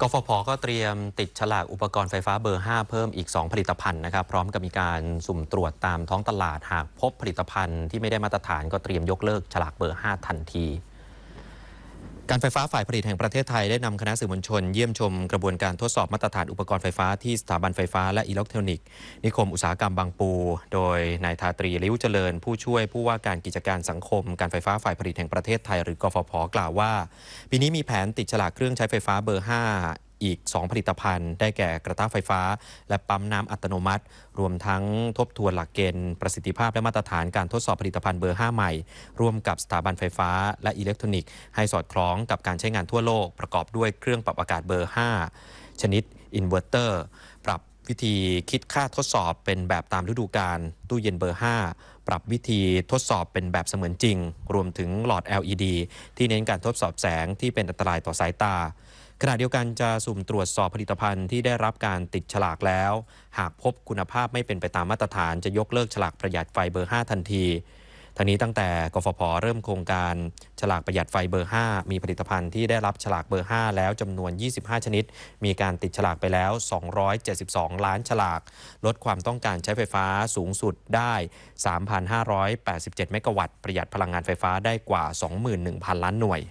กฟผก็เตรียมติดฉลากอุปกรณ์ไฟฟ้าเบอร์ 5 เพิ่มอีก 2 ผลิตภัณฑ์นะครับ พร้อมกับมีการสุ่มตรวจตามท้องตลาดหากพบผลิตภัณฑ์ที่ไม่ได้มาตรฐานก็เตรียมยกเลิกฉลากเบอร์ 5 ทันที การไฟฟ้าฝ่ายผลิตแห่งประเทศไทยได้นำคณะสื่อมวลชนเยี่ยมชมกระบวนการทดสอบมาตรฐานอุปกรณ์ไฟฟ้าที่สถาบันไฟฟ้าและอิเล็กทรอนิกส์ นิคมอุตสาหกรรมบางปู โดยนายทาตรีลิ้วเจริญ ผู้ช่วยผู้ว่าการกิจการสังคม การไฟฟ้าฝ่ายผลิตแห่งประเทศไทยหรือกฟผกล่าวว่า ปีนี้มีแผนติดฉลากเครื่องใช้ไฟฟ้าเบอร์ 5 อีก 2 ผลิตภัณฑ์ ได้แก่กระทะไฟฟ้า และปั๊มน้ำอัตโนมัติ รวมทั้งทบทวนหลักเกณฑ์ประสิทธิภาพและมาตรฐานการทดสอบผลิตภัณฑ์เบอร์ 5 ใหม่ ร่วมกับสถาบันไฟฟ้า และอิเล็กทรอนิกส์ให้สอดคล้องกับการใช้งานทั่วโลก ประกอบด้วยเครื่องปรับอากาศเบอร์ 5 ชนิดอินเวอร์เตอร์ปรับวิธีคิดค่าทดสอบเป็นแบบตามฤดูกาลตู้เย็นเบอร์ 5 ปรับวิธีทดสอบเป็นแบบเสมือนจริง รวมถึงหลอด LED ที่เน้นการทดสอบแสงที่เป็นอันตรายต่อสายตา ขณะเดียวกันจะสุ่มตรวจสอบผลิตภัณฑ์ที่ได้รับการติดฉลากแล้ว หากพบคุณภาพไม่เป็นไปตามมาตรฐาน จะยกเลิกฉลากประหยัดไฟเบอร์ 5 ทันทีทั้งนี้ตั้งแต่กฟผเริ่มโครงการฉลากประหยัดไฟเบอร์ 5 มีผลิตภัณฑ์ที่ได้รับฉลากเบอร์ 5 แล้วจำนวน 25 ชนิด มีการติดฉลากไปแล้ว 272 ล้านฉลาก ลดความต้องการใช้ไฟฟ้าสูงสุดได้ 3,587 เมกะวัตต์ ประหยัดพลังงานไฟฟ้าได้กว่า 21,000 ล้านหน่วย